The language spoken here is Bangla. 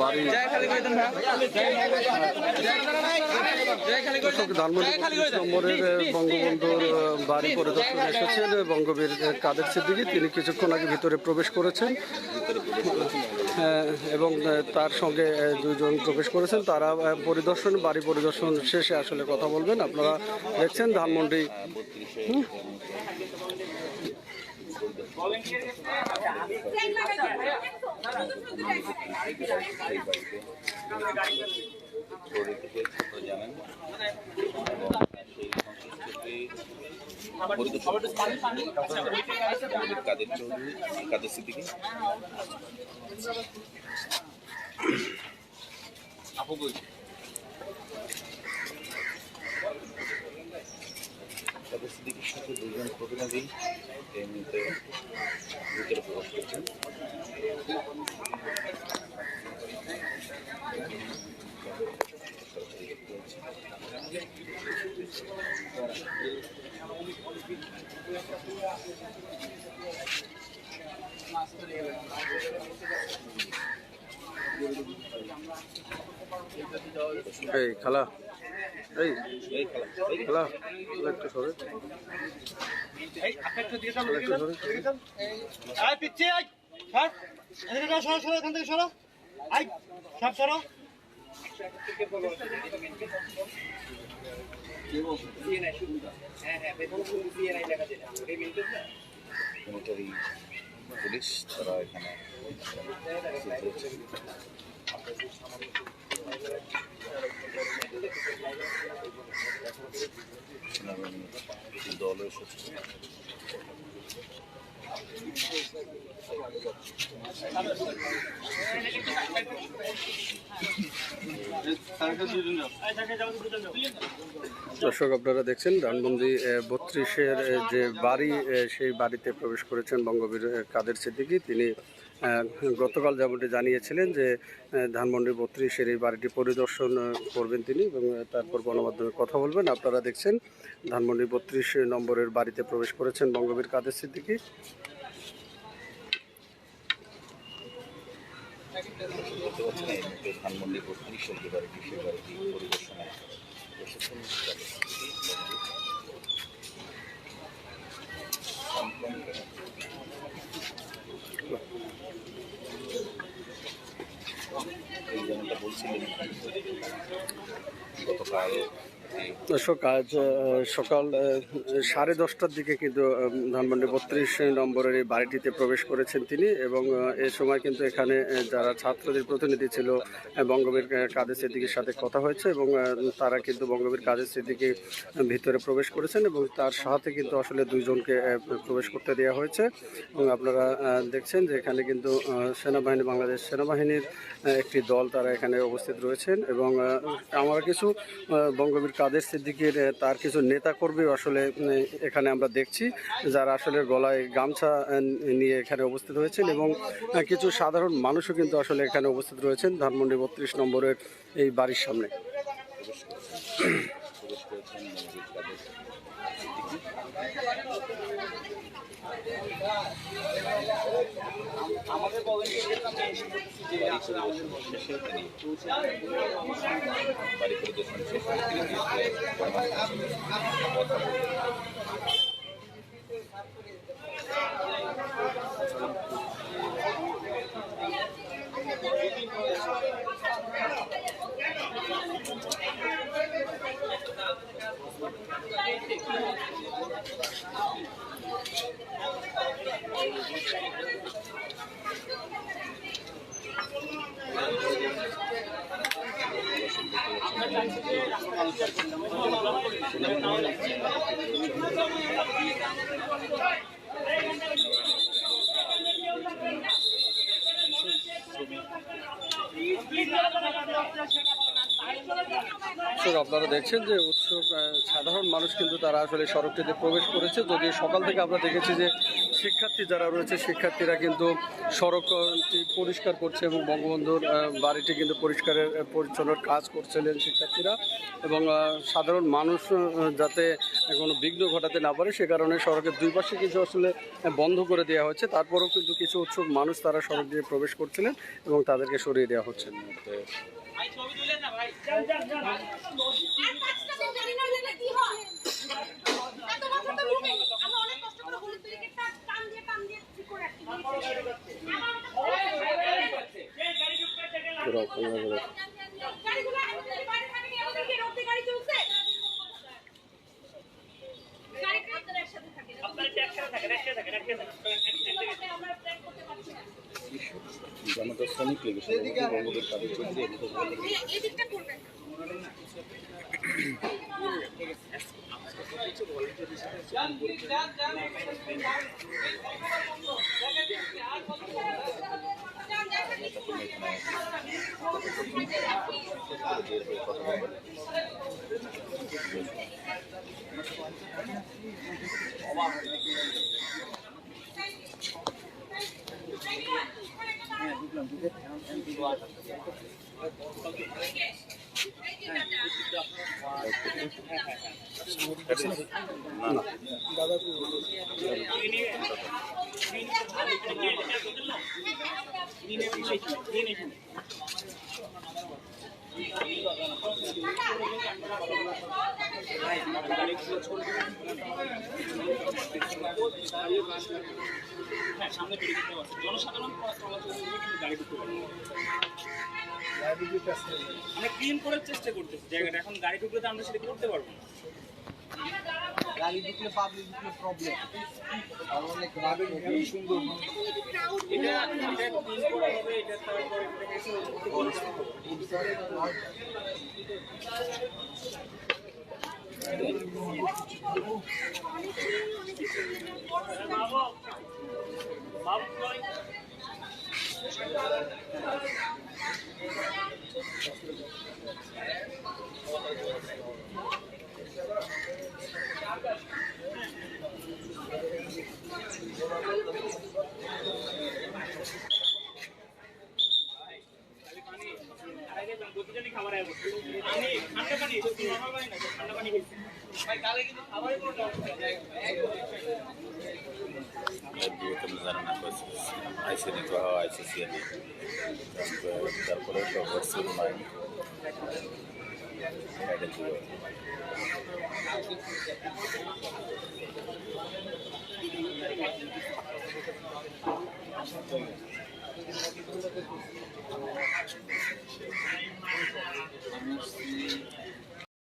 বাড়ি ধানমন্ডি নম্বরের বঙ্গবন্ধুর বাড়ি পরিদর্শনে এসেছেন বঙ্গবীর কাদের সিদ্দিকি, তিনি কিছুক্ষণ আগে ভিতরে প্রবেশ করেছেন। এবং তার সঙ্গে দুজন প্রবেশ করেছেন। তারা পরিদর্শন, বাড়ি পরিদর্শন শেষে আসলে কথা বলবেন। আপনারা দেখছেন ধানমন্ডি কাদের চৌধুরী কাদের সিদ্দিকি কাদের সিদ্দিকির সাথে দুজন প্রতিনিধি এই মুহূর্তে ভিতরে করছেন। এই খালা। এই এই খেলা এই খালা খালা একটু সরে। পিচ্ছি আয় সর এদিকে যাও, সরো সরো এখান থেকে সরো। আয় সব সরো। পুলিশ তারা এখানে দর্শক, আপনারা দেখছেন ধানবন্দি বত্রিশের যে বাড়ি সেই বাড়িতে প্রবেশ করেছেন বঙ্গবীর কাদের সিদ্দিকী। তিনি গতকাল যেমনটি জানিয়েছিলেন যে ধানমন্ডি বত্রিশের এই বাড়িটি পরিদর্শন করবেন তিনি এবং তারপর গণমাধ্যমে কথা বলবেন। আপনারা দেখছেন ধানমন্ডি বত্রিশ নম্বরের বাড়িতে প্রবেশ করেছেন বঙ্গবীর কাদের সিদ্দিকী। ধানমন্ডি বাড়িটি বাড়িটি কাদের সিদ্দিকী, এই যেমনটা বলছিলেন গতকাল এই দর্শক, আজ সকাল সাড়ে দশটার দিকে কিন্তু ধানমন্ডি বত্রিশ নম্বরের এই বাড়িটিতে প্রবেশ করেছেন তিনি এবং এ সময় কিন্তু এখানে যারা ছাত্রদের প্রতিনিধি ছিল বঙ্গবীর কাদের সিদ্দিকির সাথে কথা হয়েছে এবং তারা কিন্তু বঙ্গবীর, কাদের সিদ্দিকি ভিতরে প্রবেশ করেছেন এবং তার সাথে কিন্তু আসলে দুইজনকে প্রবেশ করতে দেওয়া হয়েছে। এবং আপনারা দেখছেন যে এখানে কিন্তু সেনাবাহিনী, বাংলাদেশ সেনাবাহিনীর একটি দল তারা এখানে উপস্থিত রয়েছেন এবং আমরা কিছু বঙ্গবীর, কাদের সিদ্দিকির আহ, তার কিছু নেতা কর্মী আসলে এখানে আমরা দেখছি যারা আসলে গলায় গামছা নিয়ে এখানে উপস্থিত হয়েছেন এবং কিছু সাধারণ মানুষও কিন্তু আসলে এখানে উপস্থিত রয়েছেন ধানমন্ডি বত্রিশ নম্বরের এই বাড়ির সামনে। প্রবেশ বাড়ি পরিদর্শন শেষে তিনি বাড়ি পরিদর্শন শেষে তিনি গিয়েছিলেন গণমাধ্যমের সাথে কথা বলতে। তো আপনারা দেখছেন যে উৎসব সাধারণ মানুষ কিন্তু তারা আসলে সড়কটিতে প্রবেশ করেছে। যদি সকাল থেকে আমরা দেখেছি যে শিক্ষার্থী যারা রয়েছে, শিক্ষার্থীরা কিন্তু সড়কটি পরিষ্কার করছে এবং বঙ্গবন্ধুর বাড়িটি কিন্তু পরিষ্কারের পরিচ্ছন্নর কাজ করছিলেন শিক্ষার্থীরা। এবং সাধারণ মানুষ যাতে কোনো বিঘ্ন ঘটাতে না পারে, সে কারণে সড়কের দুই পাশে কিছু আসলে বন্ধ করে দেওয়া হচ্ছে তারপরেও কিন্তু কিছু উৎসুক মানুষ তারা সড়ক দিয়ে প্রবেশ করছিলেন এবং তাদেরকে সরিয়ে দেওয়া হচ্ছে। এত বছর তো লুকে আমরা অনেক কষ্ট করে হলুদ ব্রিগেডটা টান দিয়ে টান দিয়ে ঠিক করে রাখছি গাড়িগুলো এখন যদি বাইরে থাকে আমাদের কি রোডে গাড়ি চলছে গাড়ি আপনারা একসাথে থাকেন আপনারা একসাথে থাকেন একসাথে থাকেন একসাথে আমরা প্ল্যান করতে পারছি না জনতা লীগের সভাপতি বঙ্গবন্ধুর দাবি চলছে এদিকে বঙ্গবন্ধুর এই- এই দিকটা করবেন বের হয়ে কথা বলবেন আমরা ক্লিন করার চেষ্টা করতেছি। জায়গাটা এখন গাড়ি ঢুকলে তো আমরা সেটা করতে পারব না। গাড়ি ঢুকলে পাবলিক ঢুকলে প্রবলেম আর অনেক রাগ খুবই সুন্দর এটা এটা ক্লিন করা হবে এটা তারপর এটাকে প্রতিজনই আইসি হয় আইসিসি তারপরে তো ভার্সুয়াল মাইন্ড আমি